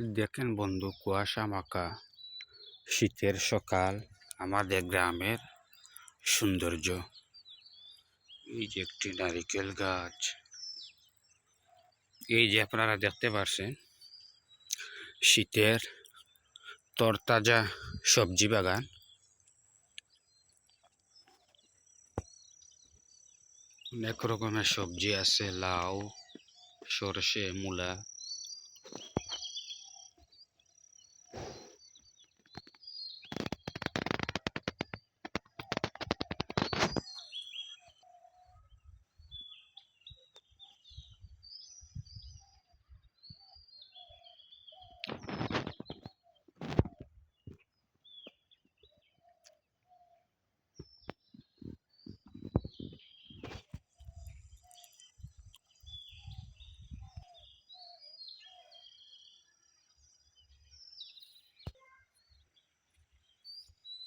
দেখেন বন্ধু কুয়াশা মাখা শীতের সকাল, আমাদের গ্রামের সৌন্দর্য। এই যে একটি নারিকেল গাছ। এই যে আপনারা দেখতে পাচ্ছেন শীতের তরতাজা সবজি বাগান। অনেক রকমের সবজি আছে, লাউ, সরষে, মূলা।